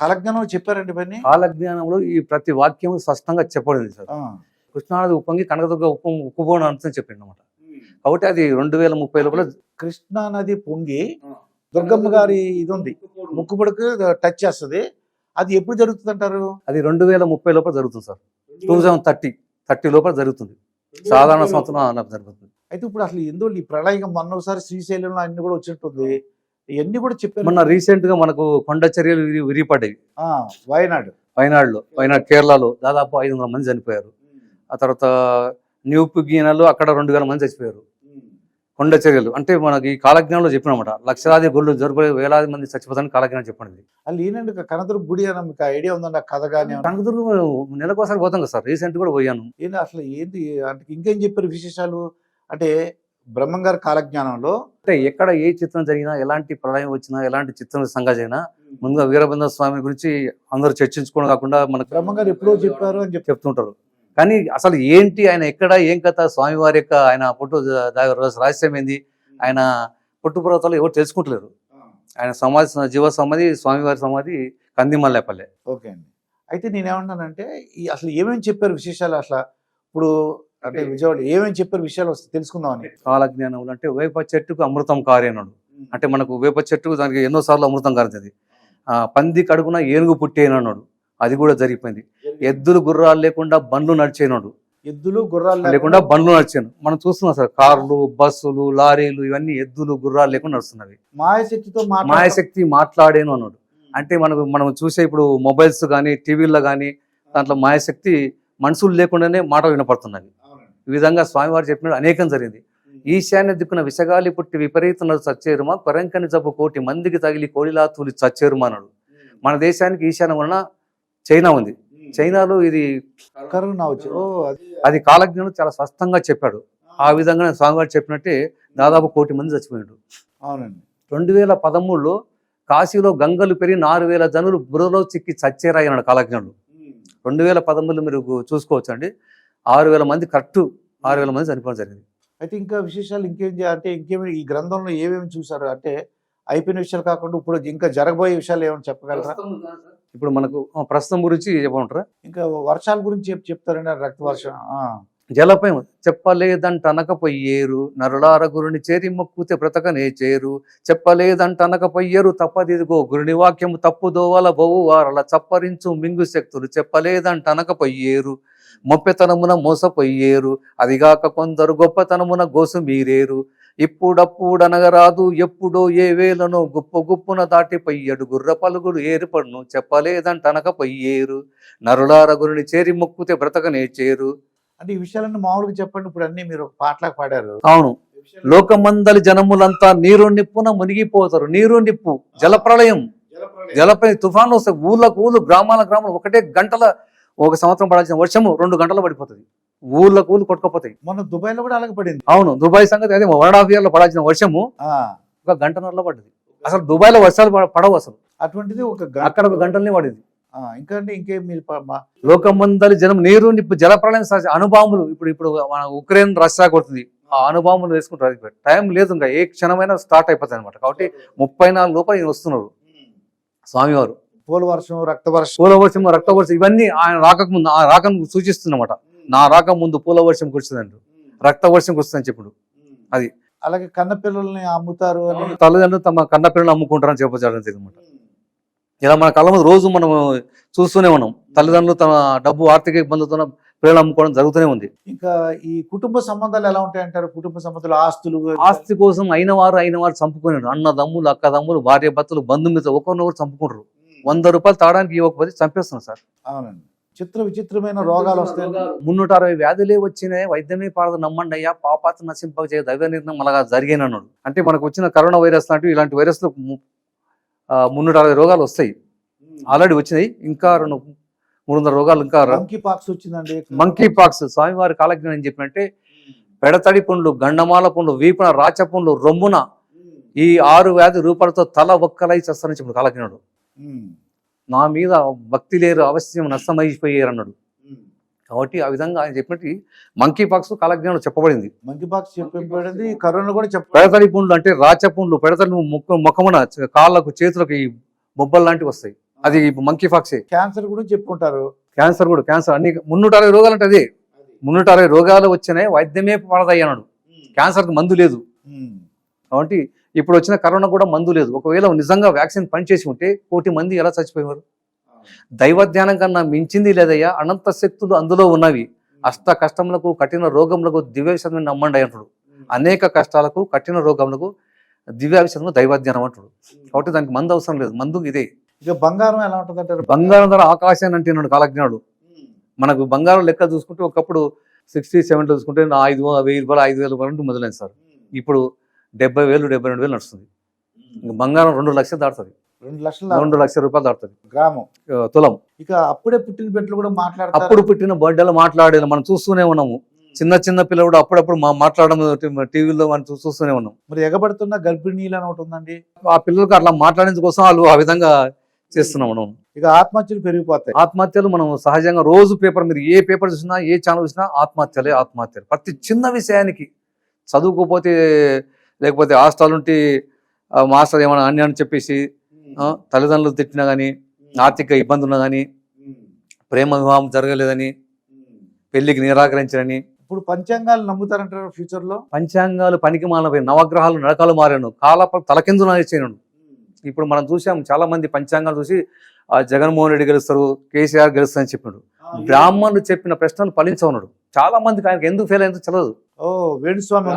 కలజ్ఞానం చెప్పారండి ఇవన్నీ కాలజ్ఞానంలో ఈ ప్రతి వాక్యం స్పష్టంగా చెప్పబడింది సార్. కృష్ణానది ఉప్పొంగి కనకదుర్గ ఉప్పు ఉప్పుబోన అంతం చెప్పింది అనమాట కాబట్టి అది రెండు వేల ముప్పై లోపల కృష్ణా నది పొంగి దుర్గమ్మ గారి ఇది ఉంది ముక్కుపుడుకు టచ్ చేస్తది. అది ఎప్పుడు జరుగుతుంది అంటారు? అది రెండు వేల ముప్పై లోపల జరుగుతుంది sir. Two thousand thirty thirty లోపల జరుగుతుంది. సాధారణ సంవత్సరం జరుగుతుంది. అయితే ఇప్పుడు అసలు ఎందుకు ఈ ప్రళయం మొన్న ఒకసారి శ్రీశైలంలో అన్ని కూడా వచ్చినట్టుంది. ఇవన్నీ కూడా చెప్పారు. మొన్న రీసెంట్గా మనకు కొండ చర్యలు విరి- విరిపడ్డాయి. ఆ, వయనాడు. వయనాడులో వయనాడు కేరళలో దాదాపు ఐదు వందల మంది చనిపోయారు. ఆ తర్వాత న్యూ పుగినాలో అక్కడ రెండు వేల మంది చచ్చిపోయారు. కొండ చర్యలు. అంటే మనకి ఈ కాలజ్ఞానంలో చెప్పినమాట లక్షలాది గుళ్ళు జరుపు వేలాది మంది చచ్చిపోతారని కాలజ్ఞానం చెప్పండి. అది ఏంటంటే కనదుర్గ గుడి అని మీకు ఐడియా ఉందండి ఆ కథ కానీ కనకదుర్గం నెలకోసారి పోతాం కదా సార్ రీసెంట్ కూడా పోయాను. ఏంటి అసలు ఏంటి అంటే ఇంకేం చెప్పారు విశేషాలు? అంటే బ్రహ్మం గారి కాలజ్ఞానంలో అంటే ఎక్కడ ఏ చిత్రం జరిగినా ఎలాంటి ప్రళయం వచ్చినా ఎలాంటి చిత్రం సంఘ జరిగినా ముందుగా వీరభద్ర స్వామి గురించి అందరూ చర్చించుకోవడం కాకుండా మనకు బ్రహ్మం గారు ఎప్పుడో చెప్పారు అని చెప్పి చెప్తుంటారు. కానీ అసలు ఏంటి ఆయన ఎక్కడ ఏం కథ స్వామివారి యొక్క ఆయన పుట్టు రహస్యం ఏంది? ఆయన పుట్టుపర్వతాలు ఎవరు తెలుసుకుంటలేరు. ఆయన సమాధి జీవ సమాధి స్వామివారి సమాధి కందిమల్లేపల్లె. ఓకే అండి. అయితే నేనేమంటానంటే ఈ అసలు ఏమేమి చెప్పారు విశేషాలు అసలు? ఇప్పుడు అంటే విజయవాడ ఏమేమి చెప్పారు విషయాలు వస్తే తెలుసుకుందామని కాలజ్ఞానములు అంటే వేప చెట్టుకు అమృతం కారేనాడు. అంటే మనకు వేప చెట్టుకు దానికి ఎన్నో సార్లు అమృతం కారుతుంది ఆ పంది కడుగున ఏనుగు పుట్టేనన్నాడు. అది కూడా జరిగిపోయింది. ఎద్దులు గుర్రాలు లేకుండా బండ్లు నడిచేనాడు. ఎద్దులు గుర్రాలు లేకుండా బండ్లు నడిచాను. మనం చూస్తున్నాం సార్ కార్లు బస్సులు లారీలు ఇవన్నీ ఎద్దులు గుర్రాలు లేకుండా నడుస్తున్నవి. మాయశక్తితో మాయశక్తి మాట్లాడేను అన్నాడు. అంటే మనకు మనం చూసే ఇప్పుడు మొబైల్స్ కానీ టీవీల్లో కానీ దాంట్లో మాయశక్తి మనుషులు లేకుండానే మాట వినపడుతున్నది ఈ విధంగా స్వామివారు చెప్పినట్టు అనేకం జరిగింది. ఈశాన్య దిక్కున విషగాలి పుట్టి విపరీతం చచ్చేరుమా? కొరంకని జబ్బు కోటి మందికి తగిలి కోడిలా తూలి చచ్చేరుమా అన్నాడు. మన దేశానికి ఈశాన్యం వలన చైనా ఉంది. చైనాలో ఇది కరోనా అది- కాలజ్ఞుడు చాలా స్పష్టంగా చెప్పాడు. ఆ విధంగా స్వామివారు చెప్పినట్టే దాదాపు కోటి మంది చచ్చిపోయాడు అవునండి. రెండు వేల పదమూడులో కాశీలో గంగలు పెరిగి నాలుగు వేల జనులు బురలో చిక్కి చచ్చేరాయన్నాడు కాలజ్ఞుడు రెండు వేల పదమూడులో మీరు చూసుకోవచ్చు అండి ఆరు వేల మంది కరెక్ట్ ఆరు వేల మంది చనిపోవడం జరిగింది. అయితే ఇంకా విశేషాలు ఇంకేం చే- అంటే ఇంకేమి ఈ గ్రంథంలో ఏమేమి చూసారు? అంటే అయిపోయిన విషయాలు కాకుండా ఇప్పుడు ఇంకా జరగబోయే విషయాలు ఏమైనా చెప్పగలరా? ఇప్పుడు మనకు ప్రస్తుతం గురించి చెప్పమంటారా? ఇంకా వర్షాల గురించి చెప్ చెప్తారండి ఆ రక్త వర్షం ఆ. జలపై చెప్పలేదంట అనకపోయేరు నరులార గురుని చేరి మొక్కుతే బ్రతకనే చేరు. చెప్పలేదంట అనకపోయేరు తప్పదిదిగో గురుని వాక్యము తప్పు దోవల చప్పరించు మింగు శక్తులు చెప్పలేదంట అనకపోయేరు మొప్పెతనమున మోసపోయేరు అదిగాక కొందరు గొప్పతనమున గోసు మీరేరు. ఇప్పుడప్పుడనగరాదు ఎప్పుడో ఏ వేలనో గుప్ప గుప్పున దాటిపోయ్యడు గుర్ర పలుగుడు ఏర్పడును చెప్పలేదంట అనకపోయేరు నరులార గురుని చేరి మొక్కుతే బ్రతకనే చేరు. అంటే ఈ విషయాలన్నీ మామూలుగా చెప్పండి. ఇప్పుడు అన్ని మీరు ఒక పాటలాగా పాడారు. అవును. లోకమందలి జనములంతా నీరు నిప్పున మునిగిపోతారు. నీరు నిప్పు జలప్రళయం జలపై తుఫాన్లు వస్తాయి ఊళ్ళకు ఊళ్ళు గ్రామాల గ్రామాలు ఒకటే గంటల ఒక సంవత్సరం పడాల్సిన వర్షము రెండు గంటలు పడిపోతుంది. ఊళ్ళకు ఊళ్ళు కొట్టుకుపోతాయి. మొన్న దుబాయ్లో కూడా అలాగే పడింది. అవును దుబాయ్ సంగతి అదే వన్ హాఫ్ ఇయర్లో పడాల్సిన వర్షము ఒక గంటన్నరలో పడ్డది. అసలు దుబాయ్లో వర్షాలు పడ- పడవు అసలు. అటువంటిది ఒక అక్కడ ఒక గంటలనే పడింది. ఇంకా అంటే ఇంకేం మీరు లోకమందలి జనం నీరు జలప్రళయం సహజ- అణుబాంబులు ఇప్పుడు ఇప్పుడు మన ఉక్రెయిన్ రష్యా కొడుతుంది. ఆ అణుబాంబులు వేసుకుంటారు టైం లేదు ఇంకా ఏ క్షణమైనా స్టార్ట్ అయిపోతుంది అనమాట కాబట్టి ముప్పై నాలుగు లోపల ఈయన వస్తున్నారు. స్వామివారు. పూల వర్షం రక్త వర్షం పూలవర్షం రక్తవర్షం ఇవన్నీ ఆయన రాకకు ముందు ఆ రాకను సూచిస్తుందన్నమాట నా రాక ముందు పూలవర్షం కురుస్తుందంట రక్తవర్షం కురుస్తుందని చెప్పుడు. అలాగే కన్న పిల్లల్ని అమ్ముతారు అని? తల్లిదండ్రులు తమ కన్న పిల్లలు అమ్ముకుంటారని చెప్పడం అనమాట ఇలా మన కళ్ళ ముందు రోజు మనం చూస్తూనే ఉన్నాం. తల్లిదండ్రులు తమ డబ్బు ఆర్థిక ఇబ్బందులతో పిల్లలు అమ్ముకోవడం జరుగుతూనే ఉంది. ఇంకా ఈ కుటుంబ సంబంధాలు ఎలా ఉంటాయంటారు? కుటుంబ సంబంధాలు ఆస్తులు? ఆస్తి కోసం అయిన వారు అయిన వారు చంపుకున్నారు అన్న దమ్ములు అక్క దమ్ములు భార్య భర్తలు బంధుమిత్రులు ఒకరినొకరు చంపుకుంటారు. వంద రూపాయలు తాగడానికి ఇవ్వకపోతే చంపేస్తున్నారు సార్. అవునండి. చిత్ర విచిత్రమైన రోగాలు వస్తాయి. మున్నూట అరవై వ్యాధులే వచ్చినాయి వైద్యమే పారదు నమ్మండి అయ్యా పాపాత నశింపక చేయ దైవ నిర్ణయం అలాగా జరిగాను అంటే మనకు వచ్చిన కరోనా వైరస్ లాంటివి ఇలాంటి వైరస్లు మున్నూట అరవై రోగాలు వస్తాయి. ఆల్రెడీ వచ్చినాయి. ఇంకా రెండు మూడు వందల రోగాలు ఇంకా మంకీ పాక్స్ వచ్చిందండి. మంకీ పాక్స్ స్వామివారి కాలజ్ఞానం ఏం చెప్పినట్టే పెడతడి పుండ్లు గండమాల పుండ్లు వీపున రాచ పుండ్లు రొమ్మున ఈ ఆరు వ్యాధి రూపాలతో తల ఒక్కలై చేస్తారని చెప్పాడు కాలజ్ఞానుడు. నా మీద భక్తి లేరు అవశ్యం నష్టమైపోయారు అన్నాడు. కాబట్టి ఆ విధంగా ఆయన చెప్పినట్టు మంకీ పాక్స్ కాలజ్ఞానం చెప్పబడింది. మంకీ పాక్స్ చెప్పబడింది కరోనా కూడా చెప్ప పెడతడి పుండ్లు అంటే రాచ పుండ్లు పెడతడి ముఖమున కాళ్ళకు చేతులకు ఈ బొబ్బలు లాంటివి వస్తాయి. అది మంకీ ఫాక్సే క్యాన్సర్ గురించి చెప్పుకుంటారు. క్యాన్సర్ కూడా క్యాన్సర్ అన్ని మున్నూట అరవై రోగాలు అంటే అదే. మున్నూట అరవై రోగాలు వచ్చినాయి వైద్యమే పడదయ్యన్నాడు క్యాన్సర్కి మందు లేదు. కాబట్టి ఇప్పుడు వచ్చిన కరోనా కూడా మందు లేదు. ఒకవేళ నిజంగా వ్యాక్సిన్ పనిచేసి ఉంటే కోటి మంది ఎలా చచ్చిపోయేవారు? దైవ ధ్యానం కన్నా మించింది లేదయ్యా అనంత శక్తులు అందులో ఉన్నవి. అష్ట కష్టములకు కఠిన రోగములకు దివ్యవిషయం నమ్మండి అంటాడు. అనేక కష్టాలకు కఠిన రోగములకు దివ్యావిషయంలో దైవాధ్యానం అంటాడు. కాబట్టి దానికి మందు అవసరం లేదు. మందు ఇదే. ఇక బంగారం ఎలా ఉంటుంది అంటారు? బంగారం ధర ఆకాశాన్ని అంటున్నాడు కాలజ్ఞానుడు. మనకు బంగారం లెక్క చూసుకుంటే ఒకప్పుడు సిక్స్టీ సెవెంటీ చూసుకుంటే ఐదు వెయ్యి రూపాయలు ఐదు వేల రూపాయలు మొదలైంది సార్. ఇప్పుడు డెబ్బై వేలు డెబ్బై రెండు వేలు నడుస్తుంది. బంగారం రెండు లక్షలు దాటుతుంది. రెండు లక్షల రెండు లక్షల రూపాయలు దాటుతుంది. గ్రామం. తులం. ఇక అప్పుడే పుట్టిన బిడ్డలు కూడా మాట్లాడతారు. అప్పుడు పుట్టిన బర్త్డేలు మాట్లాడేది మనం చూస్తూనే ఉన్నాము. చిన్న చిన్న పిల్లలు కూడా అప్పుడప్పుడు మా మాట్లాడడం టీవీలో మనం చూస్తూనే ఉన్నాం. మరి ఎగబడుతున్న గర్భిణీలు అని ఒకటి ఉందండి. ఆ పిల్లలకు అట్లా మాట్లాడేందుకు కోసం వాళ్ళు ఆ విధంగా చేస్తున్నాం మనం. ఇక ఆత్మహత్యలు పెరిగిపోతాయి. ఆత్మహత్యలు మనం సహజంగా రోజు పేపర్ మీరు ఏ పేపర్ చూసినా ఏ ఛానల్ చూసినా ఆత్మహత్యలే ఆత్మహత్యలు. ప్రతి చిన్న విషయానికి చదువుకోపోతే లేకపోతే హాస్టల్ ఉంటే మాస్టర్ ఏమైనా అన్ని అని చెప్పేసి తల్లిదండ్రులు తిట్టినా కానీ ఆర్థిక ఇబ్బంది ఉన్నా కానీ ప్రేమ వివాహం జరగలేదని పెళ్ళికి నిరాకరించని ఇప్పుడు పంచాంగాలు నమ్ముతారంటారు ఫ్యూచర్లో? పంచాంగాలు పనికి మానపోయి నవగ్రహాలు నడకలు మారాను. కాల తలకిందులు చేయను. ఇప్పుడు మనం చూసాం చాలా మంది పంచాంగాలు చూసి ఆ జగన్మోహన్ రెడ్డి గెలుస్తారు కేసీఆర్ గెలుస్తారు అని చెప్పాడు. బ్రాహ్మణుడు చెప్పిన ప్రశ్నలు ఫలించవున్నాడు చాలా మందికి ఆయనకు ఎందుకు ఫెయిల్ అయిందో తెలియదు ఓ వేణుస్వామి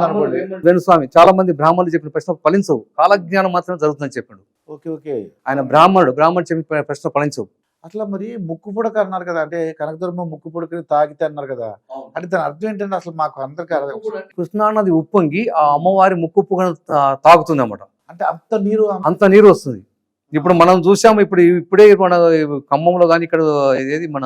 వేణుస్వామి చాలా మంది బ్రాహ్మణులు చెప్పిన ప్రశ్నలు ఫలించవు. కాలజ్ఞానం మాత్రమే జరుగుతుందని చెప్పాడు. Okay okay. ఆయన బ్రాహ్మణుడు బ్రాహ్మణుడు చెప్పిన ప్రశ్న ఫలించవు అట్లా మరి ముక్కు పుడక అన్నారు కదా అంటే కనకదుర్మ ముక్కు పుడకని తాగితే అన్నారు కదా అంటే దాని అర్థం ఏంటంటే అసలు మాకు అందరికీ అర్థం. కృష్ణానది ఉప్పొంగి ఆ అమ్మవారి ముక్కు తాగుతుంది అన్నమాట అంటే అంత నీరు అంత- నీరు వస్తుంది. ఇప్పుడు మనం చూసాము ఇప్పుడు ఇప్పుడే మన ఖమ్మంలో కానీ ఇక్కడ ఏది మన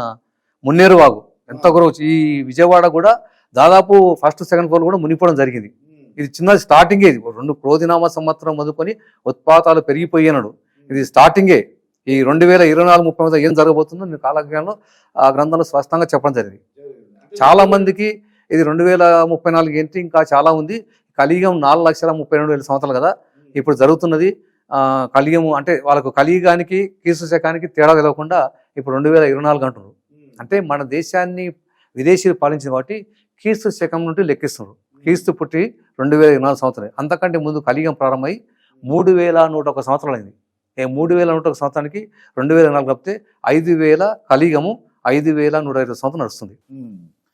మున్నేరు వాగు ఎంత గ్రోత్ ఈ విజయవాడ కూడా దాదాపు ఫస్ట్ సెకండ్ ఫ్లోర్ కూడా మునిపోవడం జరిగింది. ఇది చిన్న స్టార్టింగే. ఇది రెండు క్రోధినామ సంవత్సరం మొదలుకొని ఉత్పాతాలు పెరిగిపోయినాడు. ఇది స్టార్టింగే. ఈ రెండు వేల ఇరవై నాలుగు ముప్పై మీద ఏం జరగబోతుందో నేను కాలజ్ఞానంలో ఆ గ్రంథంలో స్పష్టంగా చెప్పడం జరిగింది. చాలా మందికి ఇది రెండు వేల ముప్పై నాలుగు ఏంటి ఇంకా చాలా ఉంది. కలియుగం నాలుగు లక్షల ముప్పై రెండు వేల సంవత్సరాలు కదా. ఇప్పుడు జరుగుతున్నది. ఆ, కలియుగము అంటే వాళ్ళకు కలియుగానికి క్రీస్తు శకానికి తేడా తెలవకుండా ఇప్పుడు రెండు వేల ఇరవై నాలుగు అంటున్నారు. అంటే మన దేశాన్ని విదేశీయులు పాలించింది కాబట్టి క్రీస్తు శకం నుండి లెక్కిస్తున్నారు. క్రీస్తు పుట్టి రెండు వేల ఇరవై నాలుగు సంవత్సరాలు అంతకంటే ముందు కలియుగం ప్రారంభమై మూడు వేల నూట ఒక సంవత్సరాలు అయింది ఏ మూడు వేల నూట ఒక సంవత్సరానికి రెండు వేల నాలుగు కలిపితే ఐదు వేల కలియుగము ఐదు వేల నూట ఇరవై సంవత్సరం నడుస్తుంది.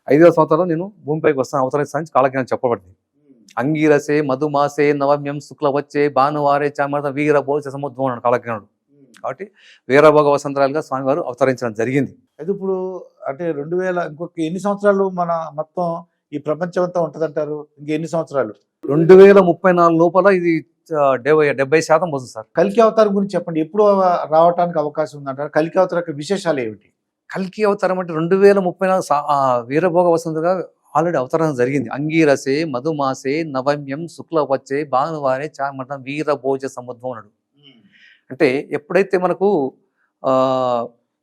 ఐదు వేల సంవత్సరాలు నేను భూమిపైకి వస్తాను. అవతరిస్తాను కాలజ్ఞానం చెప్పబడింది. అంగీరసే మధుమాసే నవమ్యం శుక్లవచ్చే భానువారే చామర్త వీర భోజ సముద్రం అన్నాడు కాలజ్ఞానుడు కాబట్టి వీరభోగ వసంతరాలుగా స్వామివారు అవతరించడం జరిగింది. అయితే ఇప్పుడు అంటే రెండు వేల ఇంకొక ఎన్ని సంవత్సరాలు మన మొత్తం ఈ ప్రపంచం అంతా ఉంటదంటారు? ఇంక ఎన్ని సంవత్సరాలు? రెండు వేల ముప్పై నాలుగు లోపల ఇది డెబ్బై డెబ్బై శాతం వస్తుంది సార్. కలికి అవతారం గురించి చెప్పండి. ఎప్పుడు రావడానికి అవకాశం ఉందంటారు? కలికి అవతార యొక్క విశేషాలు ఏమిటి? కల్కి అవతారం అంటే రెండు వేల ముప్పై నాలుగు వీరభోగ వసంతగా ఆల్రెడీ అవతారం జరిగింది. అంగీరసే మధుమాసే నవమ్యం శుక్లవచ్చే భానువారే చామటం వీరభోజ సముద్రం అన్నాడు అంటే ఎప్పుడైతే మనకు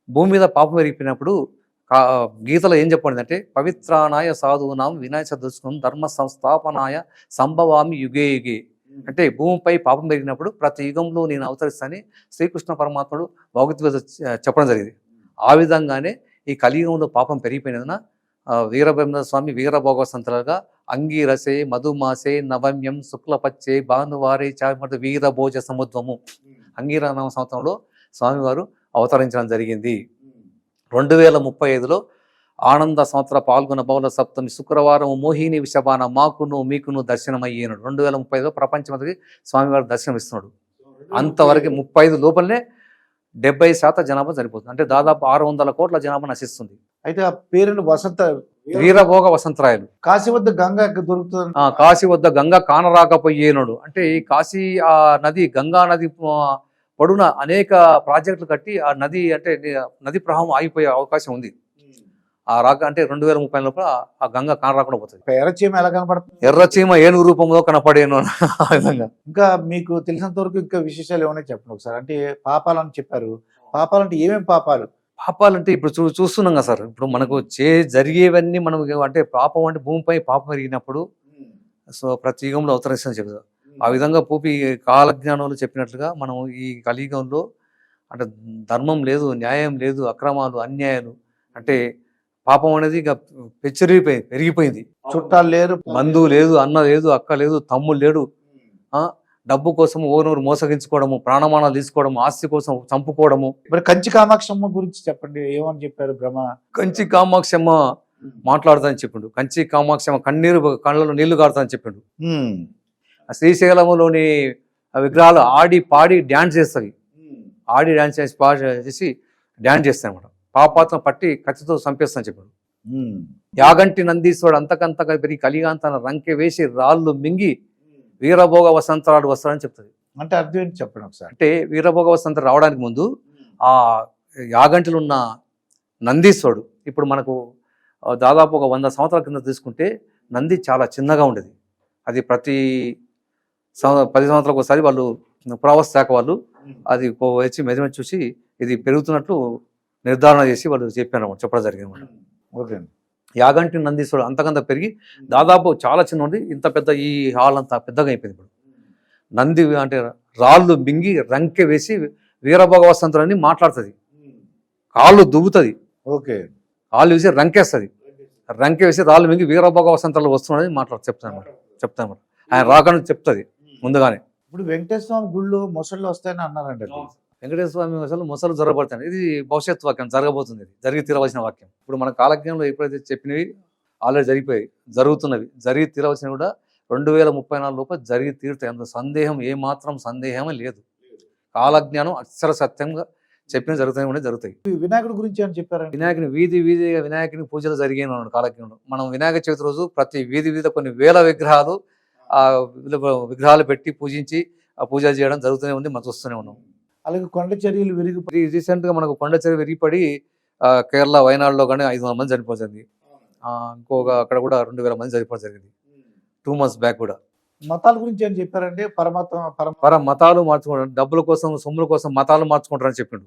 భూమి మీద పాపం పెరిగిపోయినప్పుడు గీతలో ఏం చెప్పండి అంటే పవిత్రానాయ సాధువునాం వినాయ చతుష్కం ధర్మ సంస్థాపనాయ సంభవామి యుగే యుగే. అంటే భూమిపై పాపం పెరిగినప్పుడు ప్రతి యుగంలో నేను అవతరిస్తానని శ్రీకృష్ణ పరమాత్ముడు భగవద్గీత చెప్పడం జరిగింది. ఆ విధంగానే ఈ కలియుగంలో పాపం పెరిగిపోయినందున వీరబ్రహ్మ స్వామి వీరభోగ సంతలుగా అంగీరసే మధుమాసే నవమ్యం శుక్లపచ్చే భానువారే చామట వీరభోజ సముద్రము అంగీరనామ సంవత్సరంలో స్వామివారు అవతరించడం జరిగింది. రెండు వేల ముప్పై ఐదులో ఆనంద సంవత్సర పాల్గొన బౌల సప్తమి శుక్రవారం మోహిని విషబాన మాకును మీకును దర్శనమయ్యేనాడు రెండు వేల ముప్పై ఐదులో ప్రపంచమంతకి స్వామివారు దర్శనం ఇస్తున్నాడు అంతవరకు ముప్పై ఐదు లోపలనే డెబ్బై శాతం జనాభా సరిపోతుంది. అంటే దాదాపు ఆరు వందల కోట్ల జనాభా నశిస్తుంది. అయితే ఆ పేరుని వసంత వీరభోగ వసంతరాయలు. కాశీ వద్ద గంగ దొరుకుతుంది? కాశీ వద్ద గంగ కానరాకపోయేనుడు. అంటే ఈ కాశీ ఆ నది గంగా నది ఆ, పొడున అనేక ప్రాజెక్టులు కట్టి ఆ నది అంటే నది ప్రవాహం ఆగిపోయే అవకాశం ఉంది. ఆ రాక అంటే రెండు వేల ముప్పై లోపల ఆ గంగ కానరాకుండా పోతుంది. ఎర్రచీమ ఎలా కనపడుతుంది? ఎర్రచీమ ఏనుగు రూపంలో కనపడేను ఆ విధంగా. ఇంకా మీకు తెలిసినంత వరకు ఇంకా విశేషాలు ఏమైనా చెప్పండి ఒకసారి? అంటే పాపాలని చెప్పారు. పాపాలంటే ఏమేమి పాపాలు? పాపాలంటే ఇప్పుడు చూ చూస్తున్నాం కదా సార్. ఇప్పుడు మనకు చే జరిగేవన్నీ మనం అంటే పాపం అంటే భూమిపై పాపం పెరిగినప్పుడు సో ప్రతి యుగంలో అవతరిస్తుందని చెప్తారు ఆ విధంగా పూపి కాలజ్ఞానంలో చెప్పినట్లుగా మనం ఈ కలియుగంలో అంటే ధర్మం లేదు న్యాయం లేదు అక్రమాలు అన్యాయాలు అంటే పాపం అనేది ఇక పెచ్చరిగిపోయింది పెరిగిపోయింది. చుట్టాలు లేరు బంధువు లేదు. అన్న లేదు అక్క లేదు తమ్ముడు లేడు. ఆ? డబ్బు కోసం ఓనూరు మోసగించుకోవడము ప్రాణమానాలు తీసుకోవడము ఆస్తి కోసం చంపుకోవడము. మరి కంచి కామాక్షమ్మ గురించి చెప్పండి. ఏమని చెప్పారు బ్రహ్మ? కంచి కామాక్షమ్మ మాట్లాడుతాని చెప్పిండు. కంచి కామాక్షమ్మ కన్నీరు కళ్ళలో నీళ్ళు కారుతాని చెప్పిండు. శ్రీశైలంలోని విగ్రహాలు ఆడి పాడి డ్యాన్స్ చేస్తాయి. ఆడి డ్యాన్స్ చేసి చేసి డ్యాన్స్ చేస్తాయి అనమాట పాపాత్మ పట్టి కత్తితో చంపేస్తాను చెప్పాడు. ఉమ్. యాగంటి నందీశ్వరుడు అంతకంతగా పెరిగి కలిగాంతన రంకె వేసి రాళ్ళు మింగి వీరభోగ వసంతరాడు వస్తాడని చెప్తుంది అంటే అర్థం ఏంటి చెప్పండి ఒకసారి? అంటే వీరభోగ వసంత రావడానికి ముందు ఆ యాగంటిలో ఉన్న నందీశ్వరుడు ఇప్పుడు మనకు దాదాపు ఒక వంద సంవత్సరాల కింద తీసుకుంటే నంది చాలా చిన్నగా ఉండేది. అది ప్రతి పది సంవత్సరాలకు ఒకసారి వాళ్ళు పురావస్తు శాఖ వాళ్ళు అది వచ్చి మెజర్మెంట్ చూసి ఇది పెరుగుతున్నట్లు నిర్ధారణ చేసి వాళ్ళు చెప్పారు అన్నమాట, చెప్పడం జరిగింది అన్నమాట. ఓకే యాగంటి నందీశ్వరుడు అంతకంత పెరిగి దాదాపు చాలా చిన్న ఉంది ఇంత పెద్ద ఈ హాల్ అంతా పెద్దగా అయిపోయింది ఇప్పుడు. నంది అంటే రాళ్ళు మింగి రంకె వేసి వీరభోగవసంతుడు అని మాట్లాడుతుంది. కాళ్ళు దువ్వుతుంది. ఓకే. కాళ్ళు వేసి రంకేస్తుంది. రంకె వేసి రాళ్ళు మింగి వీరభోగ వసంతాలు వస్తున్నాడని మాట్లాడు చెప్తాను అనమాట చెప్తాను అనమాట ఆయన రాకని చెప్తుంది. ముందుగానే. ఇప్పుడు వెంకటేశ్వర స్వామి గుళ్ళు మొసళ్ళు వస్తాయని అన్నారండి. వెంకటేశ్వర స్వామి అసలు మొసలు జరగబడతాయి. ఇది భవిష్యత్ వాక్యం జరగబోతుంది ఇది. జరిగి తీరవలసిన వాక్యం. ఇప్పుడు మన కాలజ్ఞంలో ఎప్పుడైతే చెప్పినవి ఆల్రెడీ జరిగిపోయాయి జరుగుతున్నవి జరిగి తీరవలసినవి కూడా రెండు వేల ముప్పై నాలుగు లోపల జరిగి తీరుతాయి. అందులో సందేహం ఏమాత్రం సందేహమే లేదు. కాలజ్ఞానం అక్షర సత్యంగా చెప్పిన జరుగుతాయి కూడా జరుగుతాయి. వినాయకుడి గురించి అని చెప్పారండి? వినాయకుని వీధి వీధిగా వినాయకుని పూజలు జరిగాయి అన్నాడు కాలజ్ఞంలో మనం వినాయక చవితి రోజు ప్రతి వీధి వీధి కొన్ని వేల విగ్రహాలు ఆ విగ్రహాలు పెట్టి పూజించి ఆ పూజలు చేయడం జరుగుతూనే ఉంది మనం చూస్తూనే ఉన్నాం. అలాగే కొండ చర్యలు విరిగి రీ- రీసెంట్గా మనకు కొండ చెరువు విరిగిపడి కేరళ వయనాడులో కానీ ఐదు వందల మంది చనిపోతుంది ఇంకొక అక్కడ కూడా రెండు వేల మంది చనిపోవడం జరిగింది. టూ మంత్స్ బ్యాక్ కూడా. మతాల గురించి అని చెప్పారండి? పరమాత్మ పరమ పర మతాలు మార్చుకోవడం డబ్బుల కోసం సొమ్ముల కోసం మతాలు మార్చుకుంటారని చెప్పిండు.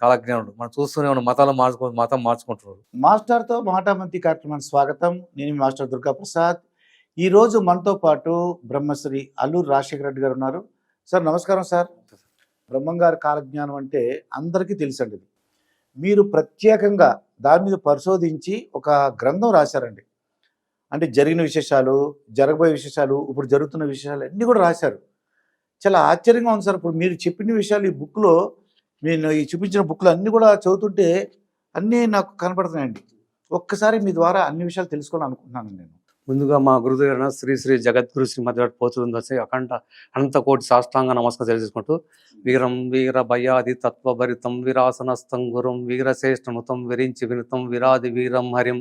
కాలజ్ఞానుడు. మనం చూస్తూనే ఉన్నాం మతాలు మార్చుకో మతం మార్చుకుంటున్నారు. మాస్టర్తో మాటామంతి కార్యక్రమానికి స్వాగతం. నేను మాస్టర్ దుర్గా ప్రసాద్ ఈరోజు మనతో పాటు బ్రహ్మశ్రీ అల్లూరు రాజశేఖర రెడ్డి గారు ఉన్నారు. సార్ నమస్కారం సార్. బ్రహ్మంగారి కాలజ్ఞానం అంటే అందరికీ తెలుసండి ఇది. మీరు ప్రత్యేకంగా దాని మీద పరిశోధించి ఒక గ్రంథం రాశారండి. అంటే జరిగిన విశేషాలు జరగబోయే విశేషాలు ఇప్పుడు జరుగుతున్న విశేషాలు అన్నీ కూడా రాశారు. చాలా ఆశ్చర్యంగా ఉంది సార్. ఇప్పుడు మీరు చెప్పిన విషయాలు ఈ బుక్లో నేను ఈ చూపించిన బుక్లు అన్నీ కూడా చదువుతుంటే అన్నీ నాకు కనపడుతున్నాయండి. ఒక్కసారి మీ ద్వారా అన్ని విషయాలు తెలుసుకోవాలనుకుంటున్నాను నేను. ముందుగా మా గురుదేవైన శ్రీ శ్రీ జగద్గురు శ్రీ మధ్యవాటి పోతుంది వచ్చి అఖండ అనంత కోటి సాష్టాంగ నమస్కారం తెలియజేసుకుంటూ వీరం వీర భయాది తత్వభరితం వీరాసనస్థం గురం వీరశ్రేష్ఠనుతం విరించి వినుతం వీరాది వీరం హరిం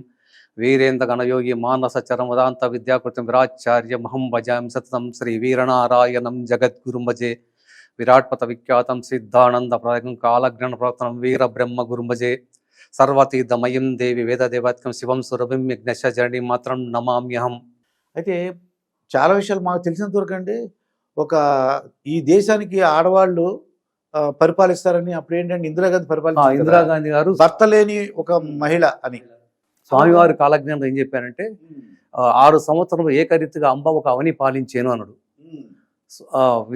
వీరేంద్ర గణయోగి మానస చరమదాంత విద్యాకృతం విరాచార్య మహం భజాం సతతం శ్రీ వీరనారాయణం జగద్గురుం భజే విరాట్పత విఖ్యాతం సిద్ధానంద ప్రదకం కాలజ్ఞాన ప్రవర్తనం వీర బ్రహ్మ గురుంభజే భజే సర్వతీర్థమయం దేవి వేదదేవాత్కం శివం సురభిం యజ్ఞశ జరణి మాత్రం నమామ్యహం. అయితే చాలా విషయాలు మాకు తెలిసినంత వరకు అండి ఒక ఈ దేశానికి ఆడవాళ్ళు పరిపాలిస్తారని అప్పుడు ఏంటంటే ఇందిరాగాంధీ కదా. ఇందిరాగాంధీ గారు భర్త లేని ఒక మహిళ అని. స్వామివారి కాలజ్ఞానం ఏం చెప్పారంటే ఆరు సంవత్సరం ఏకరీతిగా అంబ ఒక అవని పాలించేను అన్నాడు.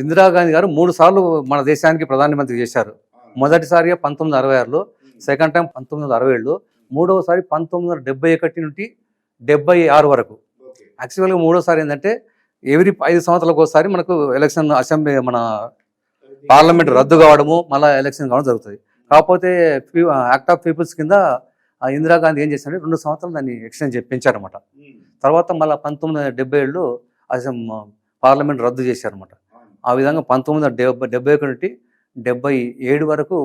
ఇందిరాగాంధీ గారు మూడు సార్లు మన దేశానికి ప్రధానమంత్రి చేశారు. మొదటిసారిగా పంతొమ్మిది అరవై ఆరులో సెకండ్ టైం పంతొమ్మిది వందల అరవై ఏడులో మూడవసారి పంతొమ్మిది వందల డెబ్బై ఒకటి నుండి డెబ్బై ఆరు వరకు. యాక్చువల్గా మూడోసారి ఏంటంటే ఎవ్రీ ఐదు సంవత్సరాలకు ఒకసారి మనకు ఎలక్షన్ అసెంబ్లీ మన పార్లమెంట్ రద్దు కావడము మళ్ళీ ఎలక్షన్ కావడం జరుగుతుంది. కాకపోతే యాక్ట్ ఆఫ్ పీపుల్స్ కింద ఇందిరాగాంధీ ఏం చేశారంటే రెండు సంవత్సరాలు దాన్ని ఎక్స్టెండ్ చేసి పెంచారన్నమాట తర్వాత మళ్ళీ పంతొమ్మిది వందల డెబ్బై ఏడులో అసెం పార్లమెంట్ రద్దు చేశారన్నమాట. ఆ విధంగా పంతొమ్మిది వందల డెబ్బై డెబ్బై ఒకటి నుండి డెబ్బై ఏడు వరకు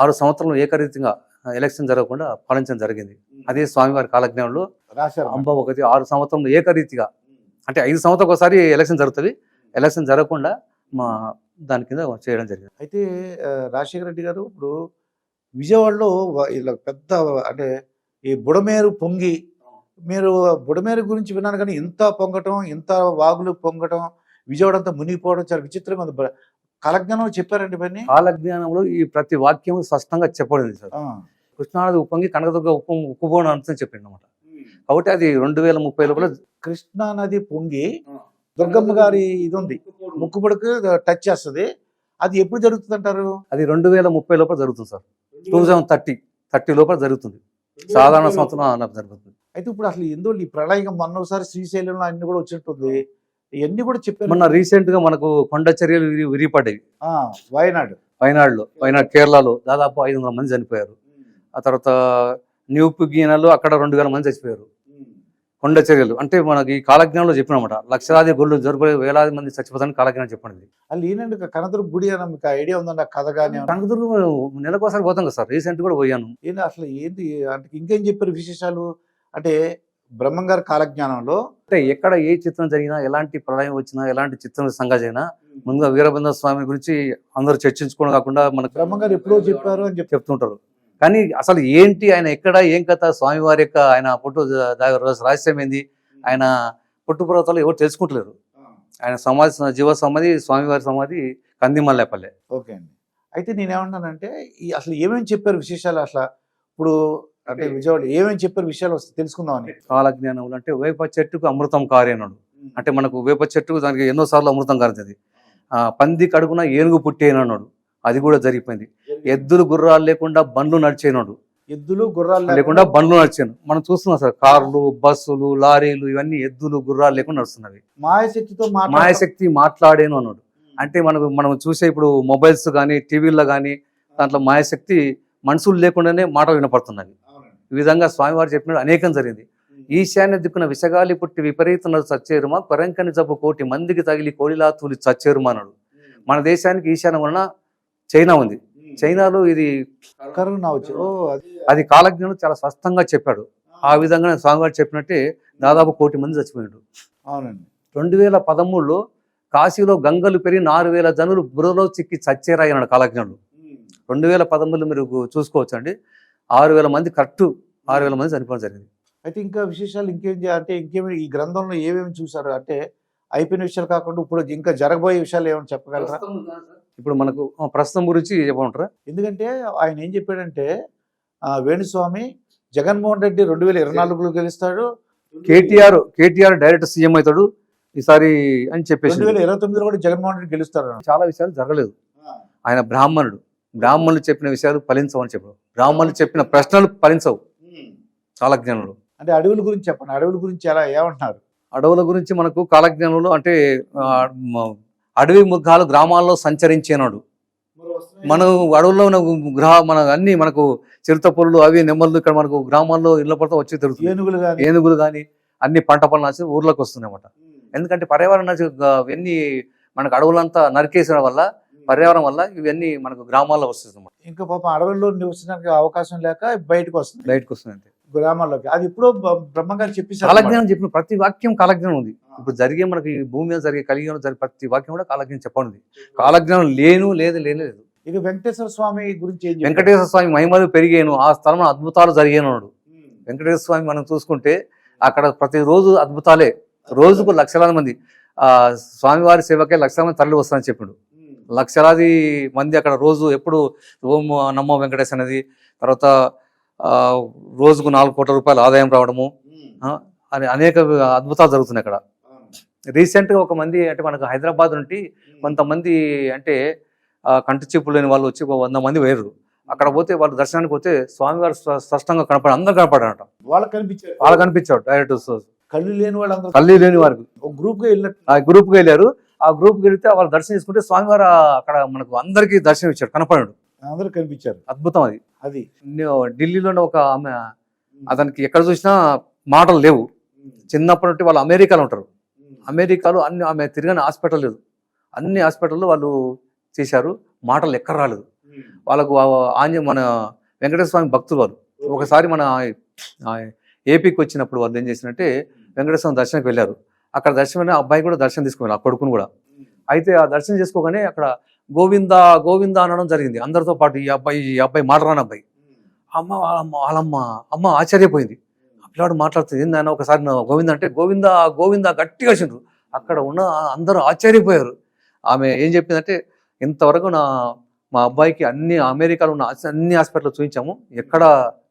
ఆరు సంవత్సరాలు ఏకరీతిగా ఎలక్షన్ జరగకుండా పాలించడం జరిగింది. అదే స్వామివారి కాలజ్ఞానంలో అంబ ఒకటి ఆరు సంవత్సరంలో ఏకరీతిగా అంటే ఐదు సంవత్సరాలకు ఒకసారి ఎలక్షన్ జరుగుతుంది. ఎలక్షన్ జరగకుండా మా దాని కింద చేయడం జరిగింది. అయితే రాజశేఖర రెడ్డి గారు ఇప్పుడు విజయవాడలో ఇలా పెద్ద అంటే ఈ బుడమేరు పొంగి మీరు బుడమేరు గురించి విన్నాను కానీ ఇంత పొంగటం ఇంత వాగులు పొంగటం విజయవాడ అంతా మునిగిపోవడం చాలా విచిత్రంగా కాలజ్ఞానంలో చెప్పారండి ఇవన్నీ? కాలజ్ఞానంలో ఈ ప్రతి వాక్యం స్పష్టంగా చెప్పబడింది సార్. కృష్ణానది ఉప్పొంగి కనకదుర్గ ఉప్పు ఉప్పుబోన అని చెప్పింది అనమాట కాబట్టి అది రెండు వేల ముప్పై లోపల కృష్ణా నది పొంగి దుర్గమ్మ గారి ఇది ఉంది. ముక్కుపుడికి టచ్ చేస్తుంది. అది ఎప్పుడు జరుగుతుంది అంటారు అది రెండు వేల ముప్పై లోపల జరుగుతుంది sir. Two thousand thirty thirty లోపల జరుగుతుంది. సాధారణ సంవత్సరం జరుగుతుంది. అయితే ఇప్పుడు అసలు ఎందుకు ఈ ప్రళయం మొన్న ఒకసారి శ్రీశైలంలో అన్ని కూడా వచ్చినట్టుంది. ఇవన్నీ కూడా చెప్పారు. మొన్న రీసెంట్గా మనకు కొండ చర్యలు విరి- విరిపడ్డాయి. ఆ, వయనాడు. వయనాడులో వయనాడు కేరళలో దాదాపు ఐదు వందల మంది చనిపోయారు. ఆ తర్వాత న్యూ పుగీనాలో అక్కడ రెండు వేల మంది చచ్చిపోయారు. కొండ చర్యలు అంటే మనకి కాలజ్ఞానంలో చెప్పినమాట లక్షలాది గొళ్ళు జరుపు వేలాది మంది చచ్చిపోతారని కాలజ్ఞానం చెప్పండి. అది ఏంటంటే కనదుర్గ గుడి అని మీకు ఐడియా ఉందండి ఆ కథ కానీ కనకదుర్గం నెలకోసారి పోతాం కదా సార్ రీసెంట్ కూడా పోయాను. ఏంటి అసలు ఏంటి అంటే ఇంకేం చెప్పారు విశేషాలు? అంటే బ్రహ్మంగారి కాలజ్ఞానంలో అంటే ఎక్కడ ఏ చిత్రం జరిగినా ఎలాంటి ప్రళయం వచ్చినా ఎలాంటి చిత్రం సంఘ జరిగినా ముందుగా వీరభద్ర స్వామి గురించి అందరూ చర్చించుకోవడం కాకుండా మనకు బ్రహ్మంగారు ఎప్పుడో చెప్పారు అని చెప్పి చెప్తుంటారు. కానీ అసలు ఏంటి ఆయన ఎక్కడ ఏం కథ స్వామివారి యొక్క ఆయన పుట్టు రహస్యం ఏంది? ఆయన పుట్టుపురాతలు ఎవరు తెలుసుకుంటలేరు. ఆయన సమాధి జీవ సమాధి స్వామివారి సమాధి కందిమల్లేపల్లె. ఓకే అండి. అయితే నేనేమంటానంటే ఈ అసలు ఏమేమి చెప్పారు విశేషాలు అసలు? ఇప్పుడు అంటే విజయవాడ ఏమేమి చెప్పారు విషయాలు వస్తే తెలుసుకుందామని. కాలజ్ఞానములు అంటే వేప చెట్టుకు అమృతం కారేనాడు. అంటే మనకు వేప చెట్టు దానికి ఎన్నో సార్లు అమృతం కారుతుంది. ఆ పంది కడుగున ఏనుగు పుట్టేనన్నాడు. అది కూడా జరిగిపోయింది. ఎద్దులు గుర్రాలు లేకుండా బండ్లు నడిచేనాడు. ఎద్దులు గుర్రాలు లేకుండా. బండ్లు నడిచాను. మనం చూస్తున్నాం సార్ కార్లు బస్సులు లారీలు ఇవన్నీ ఎద్దులు గుర్రాలు లేకుండా నడుస్తున్నవి. మాయశక్తితో మాయశక్తి మాట్లాడేను అన్నాడు. అంటే మనకు మనం చూసే ఇప్పుడు మొబైల్స్ కానీ టీవీల్లో కానీ దాంట్లో మాయశక్తి మనుషులు లేకుండానే మాటలు వినపడుతున్నవి ఈ విధంగా స్వామివారు చెప్పినట్టు అనేకం జరిగింది. ఈశాన్య దిక్కున విషగాలి పుట్టి విపరీతంలో చచ్చేరుమా కొరంకని జబ్బు కోటి మందికి తగిలి కోడిలా తూలి చచ్చేరుమా అన్నాడు. మన దేశానికి ఈశాన్యం వలన చైనా ఉంది. చైనాలో ఇది కరోనా వచ్చి అది కాలజ్ఞానం చాలా స్పష్టంగా చెప్పాడు. ఆ విధంగా స్వామివారు చెప్పినట్టే దాదాపు కోటి మంది చచ్చిపోయాడు అవునండి. రెండు వేల పదమూడులో కాశీలో గంగలు పెరిగి ఆరు వేల జనులు బురలో చిక్కి చచ్చేరాయన్నాడు కాలజ్ఞుడు రెండు వేల పదమూడులో మీరు చూసుకోవచ్చు అండి ఆరు వేల మంది కరెక్ట్ ఆరు వేల మంది చనిపోవడం జరిగింది. అయితే ఇంకా విశేషాలు ఇంకేం అంటే ఇంకేమి ఈ గ్రంథంలో ఏమేమి చూసారు అంటే అయిపోయిన విషయాలు కాకుండా ఇప్పుడు ఇంకా జరగబోయే విషయాలు ఏమైనా చెప్పగలరా? ఇప్పుడు మనకు ప్రస్తుతం గురించి చెప్పమంటారా? ఎందుకంటే ఆయన ఏం చెప్పాడంటే వేణుస్వామి జగన్మోహన్ రెడ్డి రెండు వేల ఇరవై నాలుగులో గెలుస్తాడు. కేటీఆర్ కేటీఆర్ డైరెక్ట్ సీఎం అవుతాడు ఈసారి అని చెప్పేసి. రెండు వేల ఇరవై తొమ్మిదిలో కూడా జగన్మోహన్ రెడ్డి గెలుస్తాడు. చాలా విషయాలు జరగలేదు. ఆయన బ్రాహ్మణుడు. బ్రాహ్మణులు చెప్పిన విషయాలు ఫలించవు అని చెప్పారు బ్రాహ్మణులు చెప్పిన ప్రశ్నలు ఫలించవు. కాలజ్ఞానులు అంటే అడవుల గురించి చెప్పండి. అడవుల గురించి ఎలా ఏమంటున్నారు? అడవుల గురించి మనకు కాలజ్ఞానంలో అంటే అడవి మృగాలు గ్రామాల్లో సంచరించేనాడు మనం అడవుల్లో ఉన్న గ్రహ మన అన్ని మనకు చిరుత పురులు అవి నెమ్మలు ఇక్కడ మనకు గ్రామాల్లో ఇళ్ళ పడితే వచ్చి తిరుగుతుంది ఏనుగులు కానీ ఏనుగులు కానీ అన్ని పంట పనులు వచ్చి ఊర్లోకి వస్తున్నాయి అన్నమాట ఎందుకంటే పర్యావరణ ఇవన్నీ మనకు అడవులంతా నరికేసిన వల్ల పర్యావరణం వల్ల ఇవన్నీ మనకు గ్రామాల్లో వస్తుంది ఇంకా పాపం అడవుల్లో నివసించడానికి అవకాశం లేక బయటకు వస్తుంది. బయటకు వస్తుంది అంతే. గ్రామాల్లోకి. అది ఎప్పుడో బ- బ్రహ్మంగారు చెప్పేశారు కాలజ్ఞానం చెప్పిన ప్రతి వాక్యం కాలజ్ఞానం ఉంది. ఇప్పుడు జరిగే మనకి భూమి మీద జరిగే కలిగిన జరిగే ప్రతి వాక్యం కూడా కాలజ్ఞానం చెప్పండి కాలజ్ఞానం లేను లేదు లేదు. ఇక వెంకటేశ్వర స్వామి గురించి? వెంకటేశ్వర స్వామి మహిమలు పెరిగాను ఆ స్థలంలో అద్భుతాలు జరిగాను వెంకటేశ్వర స్వామి మనం చూసుకుంటే అక్కడ ప్రతిరోజు అద్భుతాలే. రోజుకు లక్షలాది మంది ఆ స్వామివారి సేవకే లక్షల మంది తరలి వస్తారని చెప్పాడు. లక్షలాది మంది అక్కడ రోజు ఎప్పుడు ఓం నమ్మ వెంకటేశ్ అనేది తర్వాత రోజుకు నాలుగు కోట్ల రూపాయల ఆదాయం రావడము అని అనేక అద్భుతాలు జరుగుతున్నాయి అక్కడ. రీసెంట్గా ఒక మంది అంటే మనకు హైదరాబాద్ నుండి కొంతమంది అంటే కంటి చూపు లేని వాళ్ళు వచ్చి వంద మంది వేరు అక్కడ పోతే వాళ్ళు దర్శనానికి పోతే స్వామివారు స్ప- స్పష్టంగా కనపడ అందరు కనపడారట. వాళ్ళకి కనిపించారు. వాళ్ళకి కనిపించాడు డైరెక్ట్ కళ్ళు లేని వాళ్ళందరూ కళ్ళు లేని వారికి. ఒక గ్రూప్గా వెళ్ళినట్టు. ఆ గ్రూప్కి వెళ్ళారు. ఆ గ్రూప్కి వెళితే వాళ్ళు దర్శనం చేసుకుంటే స్వామివారు అక్కడ మనకు అందరికీ దర్శనం ఇచ్చాడు. కనపడాడు అందరూ కనిపించారు. అద్భుతం అది. అది. ఢిల్లీలోనే ఒక ఆమె అతనికి ఎక్కడ చూసినా మాటలు లేవు. చిన్నప్పటి నుండి వాళ్ళు అమెరికాలో ఉంటారు. అమెరికాలో అన్ని ఆమె తిరిగిన హాస్పిటల్ లేదు. అన్ని హాస్పిటల్లో వాళ్ళు చేశారు. మాటలు ఎక్కడ రాలేదు. వాళ్ళకు ఆంజ మన వెంకటేశ్వర స్వామి భక్తులు వాళ్ళు. ఒకసారి మన ఏపీకి వచ్చినప్పుడు వాళ్ళు ఏం చేసినట్టే వెంకటేశ్వర స్వామి దర్శనానికి వెళ్ళారు. అక్కడ దర్శనం ఆ అబ్బాయి కూడా దర్శనం తీసుకున్నారు ఆ కొడుకును కూడా. అయితే ఆ దర్శనం చేసుకోగానే అక్కడ గోవింద గోవింద అనడం జరిగింది. అందరితో పాటు ఈ అబ్బాయి ఈ అబ్బాయి మాటరాని అబ్బాయి. అమ్మ వాళ్ళమ్మ వాళ్ళమ్మ అమ్మ ఆశ్చర్యపోయింది. ఆ పిల్లాడు మాట్లాడుతుంది ఏందన్న ఒకసారి నా గోవింద అంటే గోవింద గోవింద గట్టిగా వచ్చిండ్రు అక్కడ ఉన్న అందరూ ఆశ్చర్యపోయారు. ఆమె ఏం చెప్పిందంటే ఇంతవరకు నా మా అబ్బాయికి అన్ని అమెరికాలో ఉన్న అన్ని హాస్పిటల్ చూపించాము. ఎక్కడ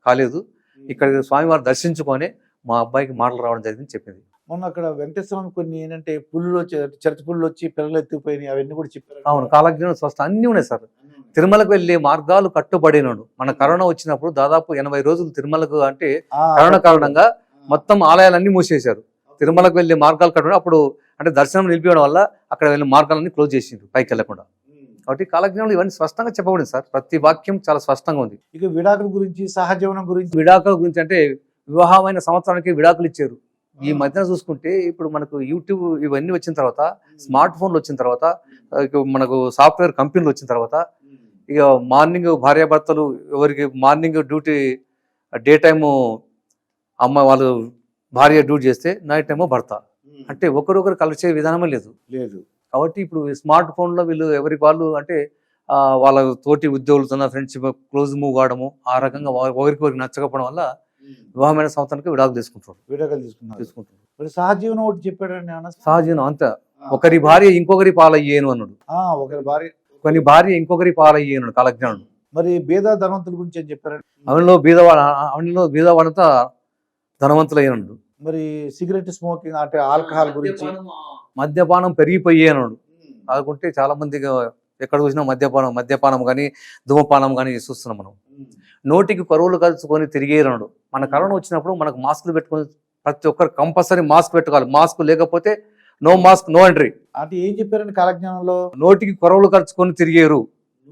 కాలేదు. ఇక్కడ స్వామివారు దర్శించుకొని మా అబ్బాయికి మాటలు రావడం జరిగింది చెప్పింది. మొన్న అక్కడ వెంకటేశ్వరం కొన్ని ఏంటంటే పుల్లు వచ్చి చిరత పుల్లు వచ్చి పిల్లలు ఎత్తుకుపోయినాయి అవన్నీ కూడా చెప్పారు అవును కాలజ్ఞానం స్వస్థ అన్నీ ఉన్నాయి సార్. తిరుమలకు వెళ్ళే మార్గాలు కట్టుబడినాడు. మన కరోనా వచ్చినప్పుడు దాదాపు ఎనభై రోజులు తిరుమలకు అంటే కరోనా కారణంగా మొత్తం ఆలయాలన్నీ మూసేశారు. తిరుమలకు వెళ్ళే మార్గాలు కట్టడం అప్పుడు అంటే దర్శనం నిలిపివేయడం వల్ల అక్కడ వెళ్ళే మార్గాలన్నీ క్లోజ్ చేసిండ్రు పైకి వెళ్ళకుండా. కాబట్టి కాలజ్ఞానంలో ఇవన్నీ స్పష్టంగా చెప్పబడింది సార్. ప్రతి వాక్యం చాలా స్పష్టంగా ఉంది. ఇక విడాకుల గురించి సహజీవనం గురించి విడాకుల గురించి అంటే వివాహమైన సంవత్సరానికి విడాకులు ఇచ్చారు. ఈ మధ్యన చూసుకుంటే ఇప్పుడు మనకు యూట్యూబ్ ఇవన్నీ వచ్చిన తర్వాత స్మార్ట్ ఫోన్లు వచ్చిన తర్వాత మనకు సాఫ్ట్వేర్ కంపెనీలు వచ్చిన తర్వాత ఇక మార్నింగ్ భార్యాభర్తలు ఎవరికి మార్నింగ్ డ్యూటీ డే టైము అమ్మ వాళ్ళు భార్య డ్యూటీ చేస్తే నైట్ టైము భర్త. అంటే ఒకరొకరు కలిసే విధానమే లేదు. లేదు. కాబట్టి ఇప్పుడు స్మార్ట్ ఫోన్లో వీళ్ళు ఎవరికి వాళ్ళు అంటే వాళ్ళ తోటి ఉద్యోగులతో ఫ్రెండ్షిప్ క్లోజ్ మూవ్ కావడము ఆ రకంగా ఒకరికి ఒకరికి నచ్చకపోవడం వల్ల వివాహమైన సంవత్సరానికి విడాకులు తీసుకుంటారు విడాకులు తీసుకున్నారు తీసుకుంటారు మరి సహజీవనం ఒకటి చెప్పాడండి ఏమన్నా? సహజీవనం అంత. ఒకరి భార్య ఇంకొకరి పాలయ్యేను అన్నాడు. ఒకరి భార్య. కొన్ని భార్య ఇంకొకరి పాలయ్యేను కాలజ్ఞానుడు. మరి బేద ధనవంతుల గురించి ఏం చెప్పారండి? అవనిలో బీదవాడ అవనిలో బీదవాడంతా ధనవంతులయ్యాడు మరి సిగరెట్ స్మోకింగ్ అంటే ఆల్కహాల్ గురించి? మద్యపానం పెరిగిపోయేనాడు అనుకుంటే చాలా మంది ఎక్కడ చూసినా మద్యపానం మద్యపానం కానీ ధూమపానం కానీ చూస్తున్నాం మనం. నోటికి కరువులు కలుసుకొని తిరిగేనాడు మన కరోనా వచ్చినప్పుడు మనకు మాస్కులు పెట్టుకొని ప్రతి ఒక్కరు కంపల్సరీ మాస్క్ పెట్టుకోవాలి. మాస్క్ లేకపోతే నో మాస్క్ నో ఎంట్రీ. అంటే ఏం చెప్పారండి కాలజ్ఞానంలో? నోటికి కొరవులు ఖర్చుకొని తిరిగేరు.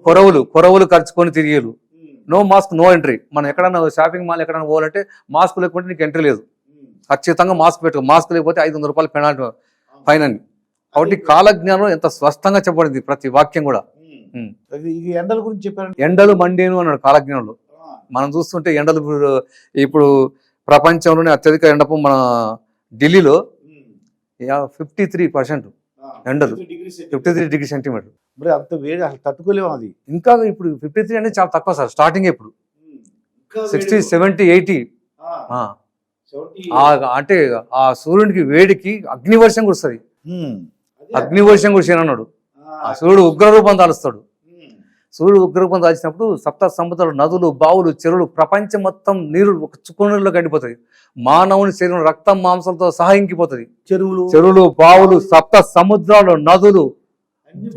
కొరవులు కొరవులు ఖర్చుకొని తిరిగేరు. No mask no entry. మనం ఎక్కడైనా షాపింగ్ మాల్ ఎక్కడైనా పోవాలంటే మాస్క్ లేకపోతే నీకు ఎంట్రీ లేదు. ఖచ్చితంగా మాస్క్ పెట్టుకో. మాస్క్ లేకపోతే ఐదు వందల రూపాయలు పెనాల్టీ ఫైన్ అని కాబట్టి కాలజ్ఞానం ఎంత స్పష్టంగా చెప్పబడింది ప్రతి వాక్యం కూడా. ఈ ఎండల గురించి చెప్పారండి ఎండలు మండేను అన్నాడు కాలజ్ఞానంలో. మనం చూస్తుంటే ఎండలు ఇప్పుడు ఇప్పుడు ప్రపంచంలోనే అత్యధిక ఎండపు మన ఢిల్లీలో ఫిఫ్టీ త్రీ పర్సెంట్ ఎండలు. ఫిఫ్టీ త్రీ డిగ్రీ సెంటీమీటర్ మరి అంత వేడి అసలు తట్టుకోలేము అది. ఇంకా ఇప్పుడు ఫిఫ్టీ త్రీ అనేది చాలా తక్కువ సార్ స్టార్టింగ్ ఇప్పుడు. సిక్స్టీ సెవెంటీ ఎయిటీ అంటే ఆ సూర్యునికి వేడికి అగ్నివర్షం కురుస్తుంది. అగ్నివర్షం కురిసిన అన్నాడు ఆ సూర్యుడు ఉగ్రరూపం దాలుస్తాడు. సూర్యుడు ఉగ్రరూపం దాల్చినప్పుడు సప్త సముద్రాలు నదులు బావులు చెరువులు ప్రపంచం మొత్తం నీరు ఒక చుక్కనీళ్ళలో గడిపోతుంది మానవుని శరీరం రక్తం మాంసంతో సహా ఇంకిపోతుంది చెరువులు. చెరువులు బావులు సప్త సముద్రాలు నదులు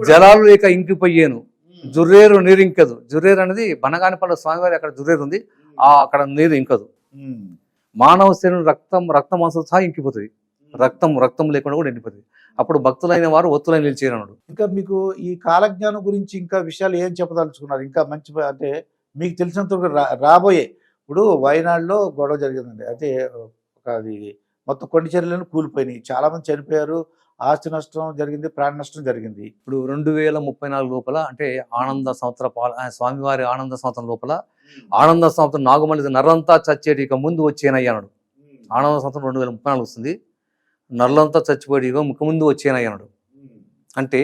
జలాలు లేక ఇంకిపోయేను. జుర్రేరు నీరు ఇంకదు. జుర్రేరు అనేది బనగానిపల్లి స్వామివారి అక్కడ జుర్రేరు ఉంది. ఆ అక్కడ నీరు ఇంకదు. మానవ శరీరం రక్తం రక్త మాంసం సహా ఇంకిపోతుంది. రక్తం రక్తం లేకుండా కూడా ఎండిపోతుంది. అప్పుడు భక్తులైన వారు ఒత్తులైన నిలిచేరన్నాడు ఇంకా మీకు ఈ కాలజ్ఞానం గురించి ఇంకా విషయాలు ఏం చెప్పదలుచుకున్నారు? ఇంకా మంచి అంటే మీకు తెలిసినంత రాబోయే ఇప్పుడు వయనాడులో గొడవ జరిగిందండి. అయితే ఒక అది మొత్తం కొండ చర్యలను కూలిపోయినాయి. చాలా మంది చనిపోయారు. ఆస్తి నష్టం జరిగింది ప్రాణ నష్టం జరిగింది. ఇప్పుడు రెండు వేల ముప్పై నాలుగు లోపల అంటే ఆనంద సంవత్సర పాల స్వామివారి ఆనంద సంవత్సరం లోపల ఆనంద సంవత్సరం నాగమల్లి నర్రంతా చచ్చేటి ఇక ముందు వచ్చేనయ్యాడు ఆనంద సంవత్సరం రెండు వేల ముప్పై నాలుగు వస్తుంది. నర్లంతా ముఖ ముందు వచ్చేనయ్యాడు అంటే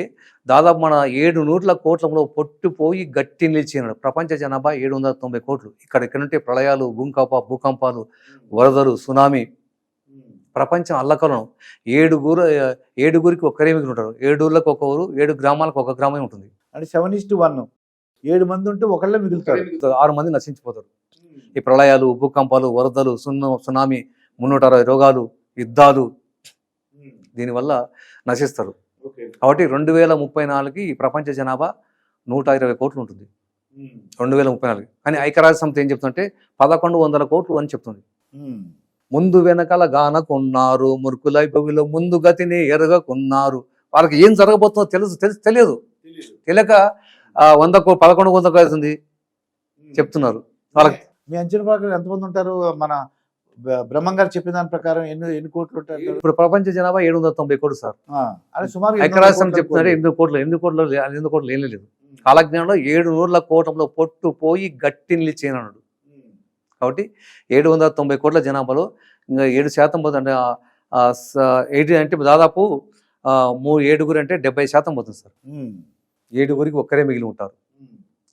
దాదాపు మన ఏడు నూట్ల కోట్లలో పొట్టుపోయి గట్టి నిలిచినాడు ప్రపంచ జనాభా ఏడు వందల తొంభై కోట్లు. ఇక్కడ ఎక్కడంటే ప్రళయాలు భూకంప భూకంపాలు వరదలు సునామీ. ప్రపంచం అల్లకలం ఏడుగురు ఏడుగురికి ఒక్కరే మిగిలి ఉంటారు. ఏడు ఊర్లకు ఒక ఊరు ఏడు గ్రామాలకు ఒక గ్రామమే ఉంటుంది. అంటే సెవెన్ ఇస్ టు వన్. ఏడు మంది ఉంటే ఒకళ్ళే మిగులుతారు. ఆరు మంది నశించిపోతారు. ఈ ప్రళయాలు భూకంపాలు వరదలు సున్న సునామీ మున్నూట అరవై రోగాలు యుద్ధాలు దీనివల్ల నశిస్తారు. కాబట్టి రెండు వేల ముప్పై నాలుగుకి ఈ ప్రపంచ జనాభా నూట ఇరవై కోట్లు ఉంటుంది రెండు వేల ముప్పై నాలుగు కానీ ఐక్యరాజ్య సమితి ఏం చెప్తుందంటే పదకొండు వందల కోట్లు అని చెప్తుంది. ముందు వెనకాల గానకున్నారు మురుకులై భవిలో ముందు గతిని ఎరగకున్నారు. వాళ్ళకి ఏం జరగబోతుందో తెలుసు తెలుసు తెలియదు. తెలియక వంద కో పదకొండు వంద అవుతుంది చెప్తున్నారు. వాళ్ళకి మీ అంచనా ప్రకారం ఎంతమంది ఉంటారు? మన బ్రహ్మం గారు చెప్పిన దాని ప్రకారం ఎన్ని ఎన్ని కోట్లు ఉంటారు ఇప్పుడు ప్రపంచ జనాభా ఏడు వందల తొంభై కోట్లు సార్. అదే సుమారు ఐక్యరాజ్యం చెప్తున్నారు కోట్లు. ఎనిమిది కోట్లు ఎనిమిది కోట్లు ఎనిమిది కోట్లు ఏం లేదు. కాలజ్ఞానంలో ఏడు నూర్ల కోటంలో పొట్టు పోయి గట్టి నిలిచేనన్నాడు కాబట్టి ఏడు వందల తొంభై కోట్ల జనాభాలో ఇంకా ఏడు శాతం పోతుంది. అంటే ఎయిటీ అంటే దాదాపు మూడు ఏడుగురు అంటే డెబ్బై శాతం పోతుంది సార్. ఏడుగురికి ఒక్కరే మిగిలి ఉంటారు.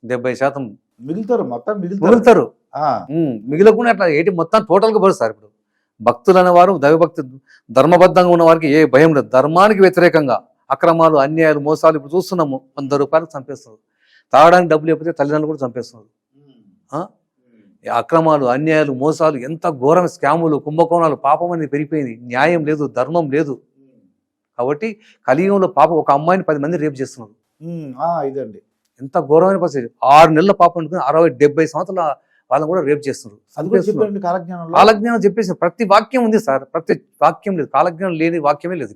డెబ్బై శాతం మిగులుతారు మొత్తం మిగులుతారు. మిగిలకుండా అట్లా ఏంటి? మొత్తం టోటల్గా సార్ ఇప్పుడు. భక్తులు అనేవారు దైవభక్తి ధర్మబద్ధంగా ఉన్న వారికి ఏ భయం లేదు. ధర్మానికి వ్యతిరేకంగా అక్రమాలు అన్యాయాలు మోసాలు ఇప్పుడు చూస్తున్నాము. వంద రూపాయలు చంపేస్తారు తాగడానికి డబ్బులు లేకపోతే తల్లిదండ్రులు కూడా చంపేస్తున్నారు. అక్రమాలు అన్యాయాలు మోసాలు ఎంత ఘోరం స్కాములు కుంభకోణాలు పాపం అనేది పెరిగిపోయింది. న్యాయం లేదు ధర్మం లేదు. కాబట్టి కలియుగంలో పాపం ఒక అమ్మాయిని పది మంది రేపు చేస్తున్నారు. ఇదండి. ఎంత ఘోరమైన పరిస్థితి. ఆరు నెలల పాపం అనుకుని అరవై డెబ్బై సంవత్సరాల వాళ్ళని కూడా రేపు చేస్తున్నారు. కాలజ్ఞానం చెప్పేసి ప్రతి వాక్యం ఉంది సార్. ప్రతి వాక్యం లేదు. కాలజ్ఞానం లేని వాక్యమే లేదు.